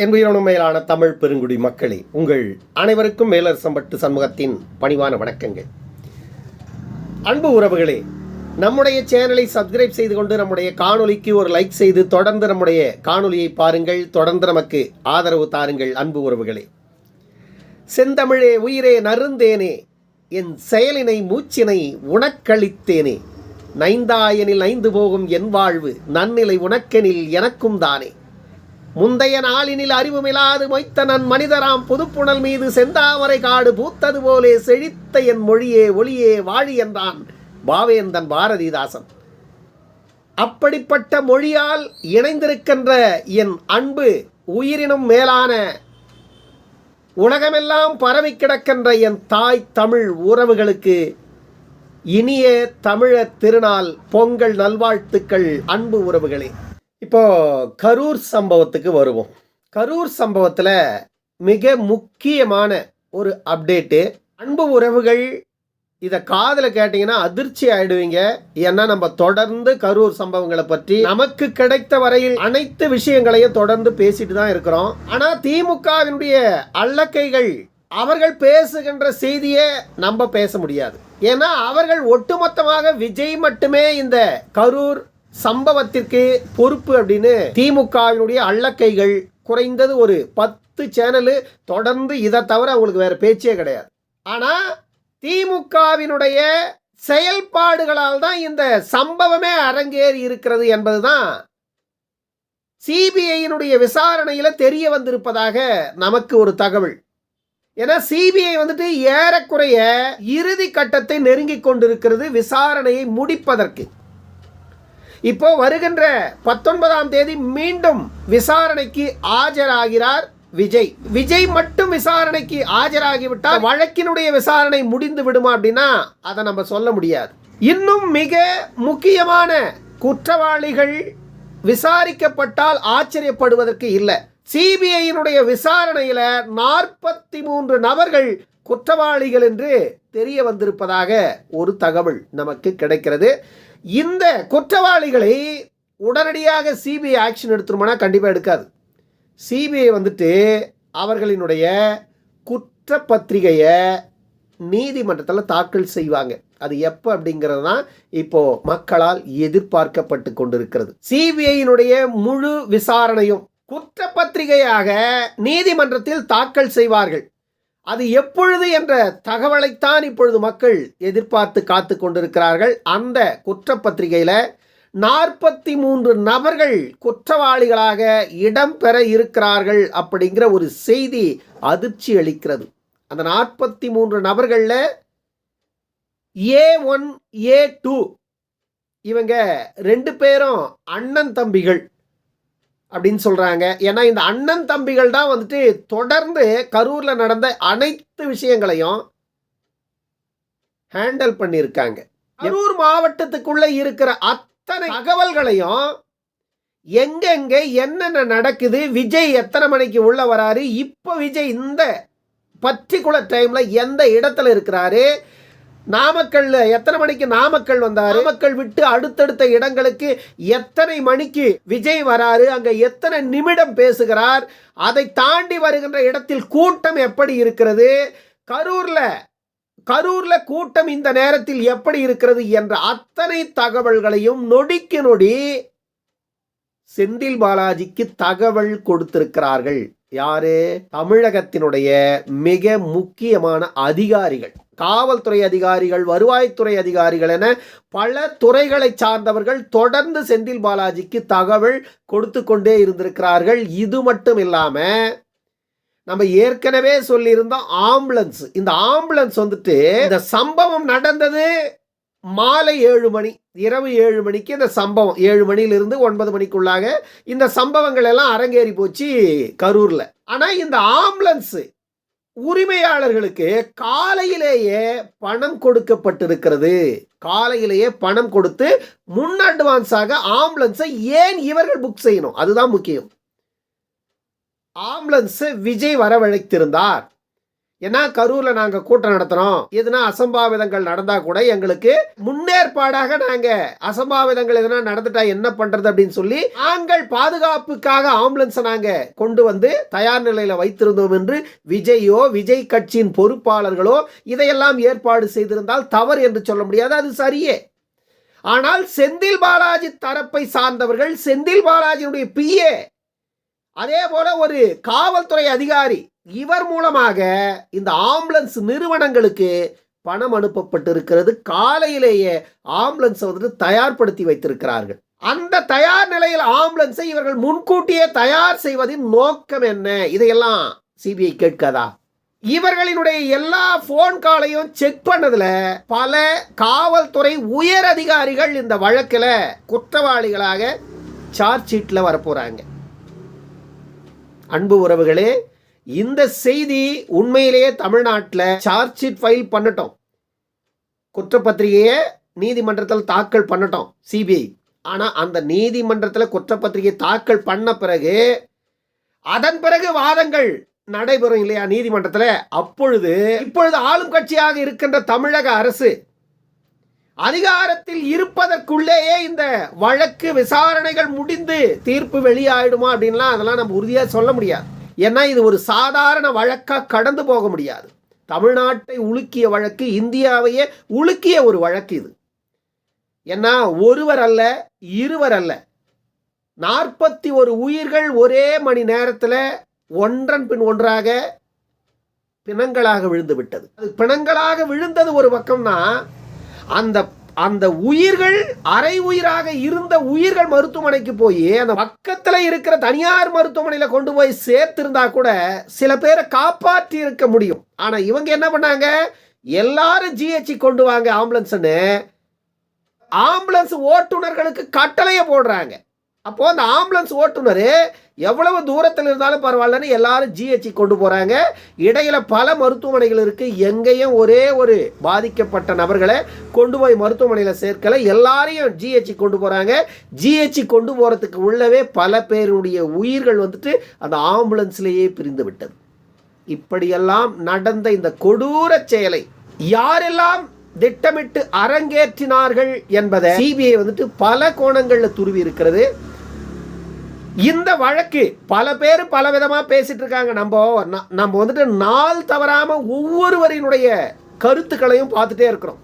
என்புயிரோடும் மேலான தமிழ் பெருங்குடி மக்களே உங்கள் அனைவருக்கும் மேலரசம்பட்டு சண்முகத்தின் பணிவான வணக்கங்கள். அன்பு உறவுகளே நம்முடைய சேனலை சப்ஸ்கிரைப் செய்து கொண்டு நம்முடைய காணொலிக்கு ஒரு லைக் செய்து தொடர்ந்து நம்முடைய காணொலியை பாருங்கள் தொடர்ந்து நமக்கு ஆதரவு தாருங்கள் அன்பு உறவுகளே. செந்தமிழே உயிரே நருந்தேனே என் செயலினை மூச்சினை உனக்களித்தேனே. நைந்தாயனில் ஐந்து போகும் என் வாழ்வு நன்னிலை உனக்கெனில் எனக்கும் தானே. முந்தைய நாளினில் அறிவுமிலாது மொய்த்த நன் மனிதராம் புதுப்புணல் மீது செந்தாமரை காடு பூத்தது போலே செழித்த என் மொழியே ஒளியே வாழி என்றான் பாவேந்தன் பாரதிதாசன். அப்படிப்பட்ட மொழியால் இணைந்திருக்கின்ற என் அன்பு உயிரினும் மேலான உலகமெல்லாம் பரவி கிடக்கின்ற என் தாய் தமிழ் உறவுகளுக்கு இனிய தமிழர் திருநாள் பொங்கல் நல்வாழ்த்துக்கள் அன்பு உறவுகளே. இப்போ கரூர் சம்பவத்துக்கு வருவோம். கரூர் சம்பவத்தில் மிக முக்கியமான ஒரு அப்டேட்டு. அன்பு உறவுகள் இதை காதில் கேட்டிங்கன்னா அதிர்ச்சி ஆயிடுவீங்க. ஏன்னா நம்ம தொடர்ந்து கரூர் சம்பவங்களை பற்றி நமக்கு கிடைத்த வரையில் அனைத்து விஷயங்களையும் தொடர்ந்து பேசிட்டு தான் இருக்கிறோம். ஆனால் திமுகவினுடைய அல்லக்கைகள் அவர்கள் பேசுகின்ற செய்தியை நம்ம பேச முடியாது. ஏன்னா அவர்கள் ஒட்டுமொத்தமாக விஜய் மட்டுமே இந்த கரூர் சம்பவத்திற்கு பொறுப்பு அப்படின்னு திமுகவினுடைய அள்ளக்கைகள் குறைந்தது ஒரு பத்து சேனலு தொடர்ந்து இதை தவிர அவங்களுக்கு வேற பேச்சே கிடையாது. ஆனா திமுகவினுடைய செயல்பாடுகளால் தான் இந்த சம்பவமே அரங்கேறி இருக்கிறது என்பதுதான் சிபிஐயினுடைய விசாரணையில் தெரிய வந்திருப்பதாக நமக்கு ஒரு தகவல். ஏன்னா சிபிஐ வந்துட்டு ஏறக்குறைய இறுதி கட்டத்தை நெருங்கி கொண்டிருக்கிறது விசாரணையை முடிப்பதற்கு. இப்போ வருகின்ற பத்தொன்பதாம் தேதி மீண்டும் விசாரணைக்கு ஆஜராகிறார் விஜய். விஜய் மட்டும் விசாரணைக்கு ஆஜராகிவிட்டால் வழக்கினுடைய விசாரணை முடிந்து விடுமா அப்படின்னா அதை நம்ம சொல்ல முடியாது. இன்னும் மிக முக்கியமான குற்றவாளிகள் விசாரிக்கப்பட்டால் ஆச்சரியப்படுவதற்கு இல்லை. சிபிஐயினுடைய விசாரணையில் நாற்பத்தி மூன்று நபர்கள் குற்றவாளிகள் என்று தெரிய வந்திருப்பதாக ஒரு தகவல் நமக்கு கிடைக்கிறது. இந்த குற்றவாளிகளை உடனடியாக சிபிஐ ஆக்ஷன் எடுத்துருமானா கண்டிப்பாக எடுக்காது. சிபிஐ வந்துட்டு அவர்களினுடைய குற்றப்பத்திரிகையை நீதிமன்றத்தில் தாக்கல் செய்வாங்க. அது எப்போ அப்படிங்கிறது தான் இப்போ மக்களால் எதிர்பார்க்கப்பட்டு கொண்டிருக்கிறது. சிபிஐயினுடைய முழு விசாரணையும் குற்றப்பத்திரிகையாக நீதிமன்றத்தில் தாக்கல் செய்வார்கள். அது எப்பொழுது என்ற தகவலைத்தான் இப்பொழுது மக்கள் எதிர்பார்த்து காத்து கொண்டிருக்கிறார்கள். அந்த குற்றப்பத்திரிகையில் நாற்பத்தி மூன்று நபர்கள் குற்றவாளிகளாக இடம்பெற இருக்கிறார்கள் அப்படிங்கிற ஒரு செய்தி அதிர்ச்சி அளிக்கிறது. அந்த நாற்பத்தி மூன்று நபர்களில் ஏ ஒன் ஏ டூ இவங்க ரெண்டு பேரும் அண்ணன் தம்பிகள். அப்படின்னு சொல்கிறாங்க ஏன்னா இந்த அண்ணன் தம்பிகள் தான் வந்துட்டு தொடர்ந்து கரூரில் நடந்த அனைத்து விஷயங்களையும் ஹேண்டில் பண்ணியிருக்காங்க. கரூர் மாவட்டத்துக்குள்ளே இருக்கிற அத்தனை தகவல்களையும் எங்கெங்க என்னென்ன நடக்குது விஜய் எத்தனை மணிக்கு உள்ள வராரு இப்போ விஜய் இந்த பர்டிகுலர் டைமில் எந்த இடத்துல இருக்கிறாரு நாமக்கல்ல எத்தனை மணிக்கு நாமக்கல் வந்தார்? நாமக்கல் விட்டு அடுத்தடுத்த இடங்களுக்கு எத்தனை மணிக்கு விஜய் வராரு? அங்க எத்தனை நிமிடம் பேசுகிறார்? அதை தாண்டி வருகின்ற இடத்தில் கூட்டம் எப்படி இருக்கிறது? கரூர்ல கரூர்ல கூட்டம் இந்த நேரத்தில் எப்படி இருக்கிறது என்ற அத்தனை தகவல்களையும் நொடிக்கு நொடி செந்தில் பாலாஜிக்கு தகவல் கொடுத்திருக்கிறார்கள். யாரு? தமிழகத்தினுடைய மிக முக்கியமான அதிகாரிகள். காவல்துறை அதிகாரிகள் வருவாய்த்துறை அதிகாரிகள் என பல துறைகளை சார்ந்தவர்கள் தொடர்ந்து செந்தில் பாலாஜிக்கு தகவல் கொடுத்து கொண்டே இருந்திருக்கிறார்கள். இது மட்டும் இல்லாமல் நம்ம ஏற்கனவே சொல்லியிருந்தோம் ஆம்புலன்ஸ் இந்த ஆம்புலன்ஸ் வந்துட்டு இந்த சம்பவம் நடந்தது மாலை ஏழு மணி இரவு ஏழு மணிக்கு இந்த சம்பவம் ஏழு மணியிலிருந்து ஒன்பது மணிக்குள்ளாக இந்த சம்பவங்கள் எல்லாம் அரங்கேறி போச்சு கரூரில். ஆனால் இந்த ஆம்புலன்ஸு உரிமையாளர்களுக்கு காலையிலேயே பணம் கொடுக்கப்பட்டிருக்கிறது. காலையிலேயே பணம் கொடுத்து முன் அட்வான்ஸாக ஆம்புலன்ஸை ஏன் இவர்கள் புக் செய்யணும்? அதுதான் முக்கியம். ஆம்புலன்ஸை விஜய் வரவழைத்திருந்தார். ஏன்னா கரூர்ல நாங்க கூட்டம் நடத்துறோம்? எதுனா அசம்பாவிதங்கள் நடந்தா கூட எங்களுக்கு முன்னேற்பாடாக நாங்க அசம்பாவிதங்கள் எதுனா நடந்துட்டா என்ன பண்றது அப்படின்னு சொல்லி நாங்கள் பாதுகாப்புக்காக ஆம்புலன்ஸை நாங்க கொண்டு வந்து தயார் நிலையில வைத்திருந்தோம் என்று விஜயோ விஜய் கட்சியின் பொறுப்பாளர்களோ இதையெல்லாம் ஏற்பாடு செய்திருந்தால் தவறு என்று சொல்ல முடியாது. அது சரியே. ஆனால் செந்தில் பாலாஜி தரப்பை சார்ந்தவர்கள் செந்தில் பாலாஜியுடைய பிஏ அதே போல ஒரு காவல்துறை அதிகாரி இவர் மூலமாக இந்த ஆம்புலன்ஸ் நிறுவனங்களுக்கு பணம் அனுப்பப்பட்டிருக்கிறது. காலையிலேயே ஆம்புலன்ஸை வந்துட்டு தயார்படுத்தி வைத்திருக்கிறார்கள். அந்த தயார் நிலையில் ஆம்புலன்ஸை இவர்கள் முன்கூட்டியே தயார் செய்வதின் நோக்கம் என்ன? இதையெல்லாம் சிபிஐ கேட்காதா? இவர்களினுடைய எல்லா போன் காலையும் செக் பண்ணதுல பல காவல்துறை உயர் அதிகாரிகள் இந்த வழக்கில் குற்றவாளிகளாக சார்ஜ் ஷீட்டில் வரப்போறாங்க. அன்பு உறவுகளே இந்த செய்தி உண்மையிலேயே தமிழ்நாட்டில் சார்ஜ் ஷீட் ஃபைல் பண்ணட்டும். குற்றப்பத்திரிகையை நீதிமன்றத்தில் தாக்கல் பண்ணட்டும் சிபிஐ ஆனால் அந்த நீதிமன்றத்தில் குற்றப்பத்திரிகை தாக்கல் பண்ண பிறகு அதன் பிறகு வாதங்கள் நடைபெறும் இல்லையா நீதிமன்றத்தில்? அப்பொழுது இப்பொழுது ஆளும் கட்சியாக இருக்கின்ற தமிழக அரசு அதிகாரத்தில் இருப்பதற்குள்ளேயே இந்த வழக்கு விசாரணைகள் முடிந்து தீர்ப்பு வெளியாயிடுமா அப்படின்லாம் அதெல்லாம் நம்ம உறுதியாக சொல்ல முடியாது. ஏன்னா இது ஒரு சாதாரண வழக்காக கடந்து போக முடியாது. தமிழ்நாட்டை உலுக்கிய வழக்கு இந்தியாவையே உலுக்கிய ஒரு வழக்கு இது. ஏன்னா ஒருவர் அல்ல இருவர் அல்ல. நாற்பத்தி ஒரு உயிர்கள் ஒரே மணி நேரத்தில் ஒன்றன் பின் ஒன்றாக பிணங்களாக விழுந்து விட்டது. அது பிணங்களாக விழுந்தது ஒரு பக்கம்னா அந்த அந்த உயிர்கள் அரை உயிராக இருந்த உயிர்கள் மருத்துவமனைக்கு போய் அந்த பக்கத்தில் இருக்கிற தனியார் மருத்துவமனையில் கொண்டு போய் சேர்த்திருந்தா கூட சில பேரை காப்பாற்றி இருக்க முடியும். ஆனால் இவங்க என்ன பண்ணாங்க? எல்லாரும் ஜிஹெச்சி கொண்டு வாங்க ஆம்புலன்ஸ்னு ஆம்புலன்ஸ் ஓட்டுநர்களுக்கு கட்டளையை போடுறாங்க. அப்போது அந்த ஆம்புலன்ஸ் ஓட்டுநர் எவ்வளவு தூரத்தில் இருந்தாலும் பரவாயில்லன்னு எல்லாரும் ஜிஹெச்சி கொண்டு போகிறாங்க இடையில் பல மருத்துவமனைகள் இருக்குது எங்கேயும் ஒரே ஒரு பாதிக்கப்பட்ட நபர்களை கொண்டு போய் மருத்துவமனையில் சேர்க்கல. எல்லாரையும் ஜிஹெச்சி கொண்டு போகிறாங்க ஜிஹெச்சி கொண்டு போகிறதுக்கு உள்ளவே பல பேருடைய உயிர்கள் வந்துட்டு அந்த ஆம்புலன்ஸ்லேயே பிரிந்து விட்டது. இப்படியெல்லாம் நடந்த இந்த கொடூர செயலை யாரெல்லாம் திட்டமிட்டு அரங்கேற்றினார்கள் என்பதை சிபிஐ வந்துட்டு பல கோணங்களில் துருவி இருக்கிறது. இந்த வழக்கு பல பேர் பல விதமாக பேசிட்டு இருக்காங்க நம்ம நம்ம வந்துட்டு நாள் தவறாமல் ஒவ்வொருவரினுடைய கருத்துக்களையும் பார்த்துட்டே இருக்கிறோம்.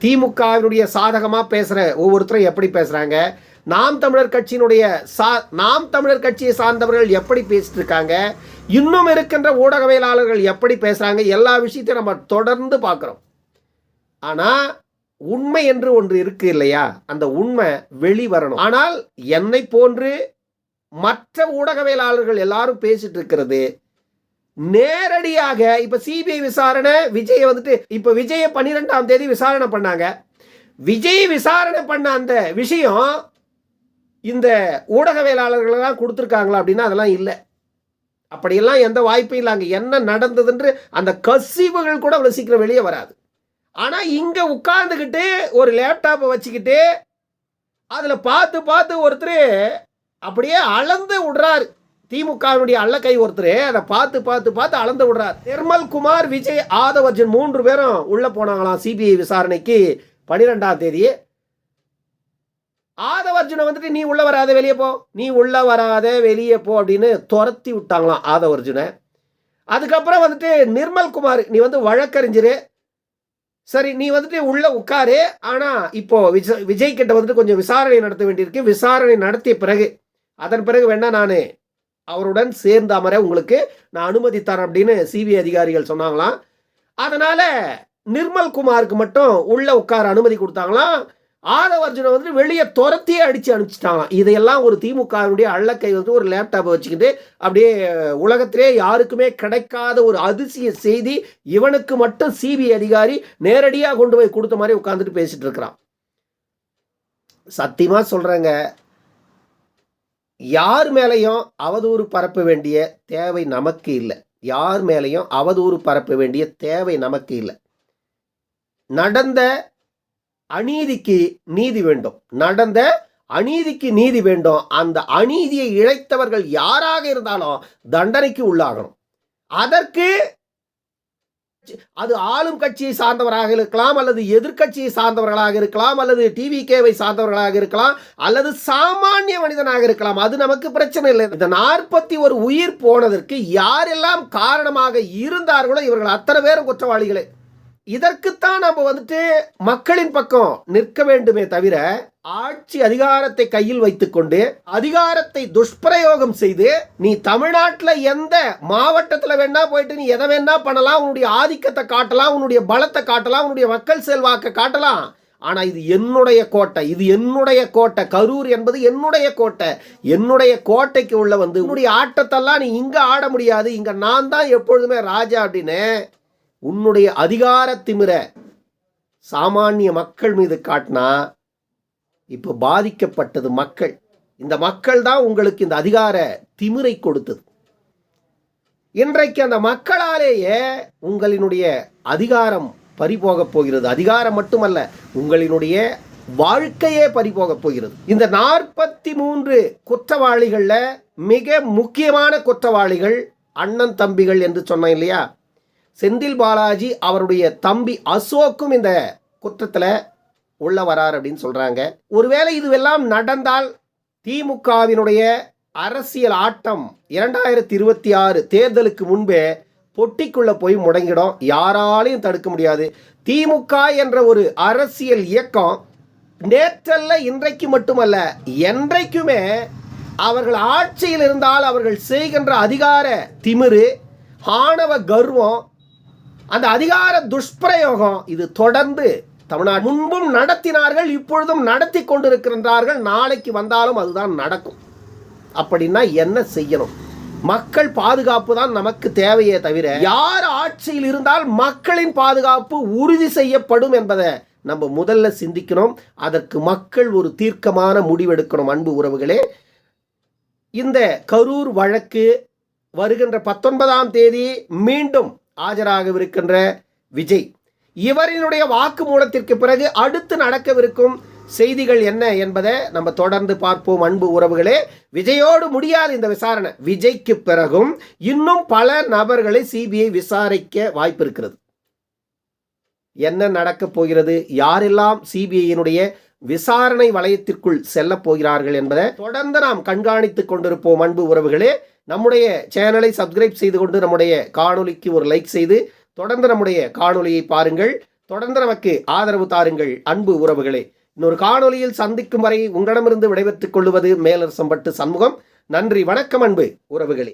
திமுகவினுடைய சாதகமாக பேசுகிற ஒவ்வொருத்தரும் எப்படி பேசுகிறாங்க நாம் தமிழர் கட்சியினுடைய சா நாம் தமிழர் கட்சியை சார்ந்தவர்கள் எப்படி பேசிட்டு இருக்காங்க இன்னும் இருக்கின்ற ஊடகவியலாளர்கள் எப்படி பேசுகிறாங்க எல்லா விஷயத்தையும் நம்ம தொடர்ந்து பார்க்குறோம். ஆனால் உண்மை என்று ஒன்று இருக்கு இல்லையா? அந்த உண்மை வெளிவரணும். ஆனால் என்னை போன்று மற்ற ஊடகவியலாளர்கள் எல்லாரும் பேசிட்டு இருக்கிறது. நேரடியாக இப்ப சிபிஐ விசாரணை விஜய் வந்துட்டு இப்ப விஜயை பன்னிரெண்டாம் தேதி விசாரணை பண்ணாங்க. விஜய் விசாரணை பண்ண அந்த விஷயம் இந்த ஊடகவியலாளர்களெல்லாம் கொடுத்துருக்காங்களா அப்படின்னா அதெல்லாம் இல்லை. அப்படியெல்லாம் எந்த வாய்ப்பும் இல்லை. அங்கே என்ன நடந்ததுன்று அந்த கசிவுகள் கூட அவ்வளோ சீக்கிரம் வெளியே வராது. ஆனால் இங்கே உட்கார்ந்துக்கிட்டு ஒரு லேப்டாப்பை வச்சுக்கிட்டு அதில் பார்த்து பார்த்து ஒருத்தர் அப்படியே அளந்து விடுறாரு. திமுகவினுடைய கை ஒருத்தர் அதை பார்த்து பார்த்து பார்த்து அளந்து விடுறார். நிர்மல் குமார் விஜய் ஆதவர்ஜன் மூன்று பேரும் உள்ளே போனாங்களாம் சிபிஐ விசாரணைக்கு பன்னிரெண்டாம் தேதி. ஆதவர்ஜுனை வந்துட்டு நீ உள்ள வராத வெளியே போ. நீ உள்ள வராத வெளியே போ அப்படின்னு துரத்தி விட்டாங்களாம் ஆதவர்ஜுனை. அதுக்கப்புறம் வந்துட்டு நிர்மல் குமார் நீ வந்து வழக்கறிஞர். சரி நீ வந்துட்டு உள்ள உட்காரு. ஆனா இப்போ விஜய் விஜய் கிட்ட வந்துட்டு கொஞ்சம் விசாரணை நடத்த வேண்டியிருக்கு. விசாரணை நடத்திய பிறகு அதன் பிறகு வேணா நான் அவருடன் சேர்ந்த அமர உங்களுக்கு நான் அனுமதி தரேன் அப்படின்னு சிபிஐ அதிகாரிகள் சொன்னாங்களாம். அதனால நிர்மல் குமாருக்கு மட்டும் உள்ள உட்கார அனுமதி கொடுத்தாங்களாம். ஆதவர்ஜுனை வந்து வெளியே துரத்தியே அடித்து அனுப்பிச்சிட்டாங்களாம். இதையெல்லாம் ஒரு திமுகவினுடைய அள்ளக்கை வந்து ஒரு லேப்டாப்பை வச்சுக்கிட்டு அப்படியே உலகத்திலே யாருக்குமே கிடைக்காத ஒரு அதிசய செய்தி இவனுக்கு மட்டும் சிபிஐ அதிகாரி நேரடியாக கொண்டு போய் கொடுத்த மாதிரி உட்காந்துட்டு பேசிட்டு இருக்கிறான். சத்தியமாக சொல்கிறேங்க யார் மேலேயும் அவதூறு பரப்ப வேண்டிய தேவை நமக்கு இல்லை. யார் மேலேயும் அவதூறு பரப்ப வேண்டிய தேவை நமக்கு இல்லை. நடந்த அநீதிக்கு நீதி வேண்டும். நடந்த அநீதிக்கு நீதி வேண்டும். அந்த அநீதியை இழைத்தவர்கள் யாராக இருந்தாலும் தண்டனைக்கு உள்ளாகணும். அதற்கு அது ஆளும் கட்சியை சார்ந்தவராக இருக்கலாம் அல்லது எதிர்க்கட்சியை சார்ந்தவர்களாக இருக்கலாம் அல்லது டிவிகேவை சார்ந்தவர்களாக இருக்கலாம் அல்லது சாமானிய மனிதனாக இருக்கலாம். அது நமக்கு பிரச்சனை இல்லை. இந்த நாற்பத்தி ஒரு உயிர் போனதற்கு யாரெல்லாம் காரணமாக இருந்தார்களோ இவர்கள் அத்தனை பேரும் குற்றவாளிகளே. இதற்குத்தான் நம்ம வந்துட்டு மக்களின் பக்கம் நிற்க வேண்டுமே தவிர ஆட்சி அதிகாரத்தை கையில் வைத்துக்கொண்டு அதிகாரத்தை துஷ்பிரயோகம் செய்து நீ தமிழ்நாட்டில் எந்த மாவட்டத்தில் வேணா போயிட்டு நீ எதை வேணா பண்ணலாம் உன்னுடைய ஆதிக்கத்தை காட்டலாம் உன்னுடைய பலத்தை காட்டலாம் உன்னுடைய மக்கள் செல்வாக்கை காட்டலாம். ஆனால் இது என்னுடைய கோட்டை இது என்னுடைய கோட்டை கரூர் என்பது என்னுடைய கோட்டை. என்னுடைய கோட்டைக்கு உள்ள வந்து உன்னுடைய ஆட்டத்தெல்லாம் நீ இங்கே ஆட முடியாது இங்கே நான் தான் எப்பொழுதுமே ராஜா அப்படின்னு உன்னுடைய அதிகாரத்திமிர சாமானிய மக்கள் மீது காட்டினா இப்போ பாதிக்கப்பட்டது மக்கள். இந்த மக்கள் தான் உங்களுக்கு இந்த அதிகார திமிரை கொடுத்தது. இன்றைக்கு அந்த மக்களாலேயே உங்களினுடைய அதிகாரம் பறிபோகப் போகிறது. அதிகாரம் மட்டுமல்ல உங்களினுடைய வாழ்க்கையே பறிபோகப் போகிறது. இந்த நாற்பத்தி மூன்று குற்றவாளிகளில் மிக முக்கியமான குற்றவாளிகள் அண்ணன் தம்பிகள் என்று சொன்னேன் இல்லையா? செந்தில் பாலாஜி அவருடைய தம்பி அசோக்கும் இந்த குற்றத்தில் உள்ள வரார் அப்படின்னு சொல்றாங்க. ஒருவேளை இதுவெல்லாம் நடந்தால் திமுகவினுடைய அரசியல் ஆட்டம் இரண்டாயிரத்தி இருபத்தி ஆறு தேர்தலுக்கு முன்பே பொட்டிக்குள்ளே போய் முடங்கிடும். யாராலையும் தடுக்க முடியாது. திமுக என்ற ஒரு அரசியல் இயக்கம் நேற்றல்ல இன்றைக்கு மட்டுமல்ல என்றைக்குமே அவர்கள் ஆட்சியில் இருந்தால் அவர்கள் செய்கின்ற அதிகார திமிரு ஆணவ கர்வம் அந்த அதிகார துஷ்பிரயோகம் இது தொடர்ந்து தமிழ்நாடு முன்பும் நடத்தினார்கள் இப்பொழுதும் நடத்தி கொண்டிருக்கின்றார்கள். நாளைக்கு வந்தாலும் அதுதான் நடக்கும். அப்படின்னா என்ன செய்யணும்? மக்கள் பாதுகாப்பு தான் நமக்கு தேவையே தவிர யார் ஆட்சியில் இருந்தால் மக்களின் பாதுகாப்பு உறுதி செய்யப்படும் என்பதை நம்ம முதல்ல சிந்திக்கணும். அதற்கு மக்கள் ஒரு தீர்க்கமான முடிவெடுக்கணும் அன்பு உறவுகளே. இந்த கரூர் வழக்கு வருகின்ற பத்தொன்பதாம் தேதி மீண்டும் ஆஜராகவிருக்கின்ற விஜய். இவரினுடைய வாக்குமூலத்திற்கு பிறகு அடுத்து நடக்கவிருக்கும் செய்திகள் என்ன என்பதை நம்ம தொடர்ந்து பார்ப்போம் அன்பு உறவுகளே. விஜயோடு முடியாது இந்த விசாரணை. விஜய்க்கு பிறகும் இன்னும் பல நபர்களை சிபிஐ விசாரிக்க வாய்ப்பு இருக்கிறது என்ன நடக்கப் போகிறது? யாரெல்லாம் சிபிஐயினுடைய விசாரணை வளையத்திற்குள் செல்ல போகிறார்கள் என்பதை தொடர்ந்து நாம் கண்காணித்துக் கொண்டிருப்போம் அன்பு உறவுகளே. நம்முடைய சேனலை சப்ஸ்கிரைப் செய்து கொண்டு நம்முடைய காணொளிக்கு ஒரு லைக் செய்து தொடர்ந்து நம்முடைய காணொலியை பாருங்கள். தொடர்ந்து நமக்கு ஆதரவு தாருங்கள். அன்பு உறவுகளே இன்னொரு காணொலியில் சந்திக்கும் வரை உங்களிடமிருந்து விடைபெற்றுக் கொள்வது மேலரசம்பட்டு சண்முகம். நன்றி வணக்கம் அன்பு உறவுகளே.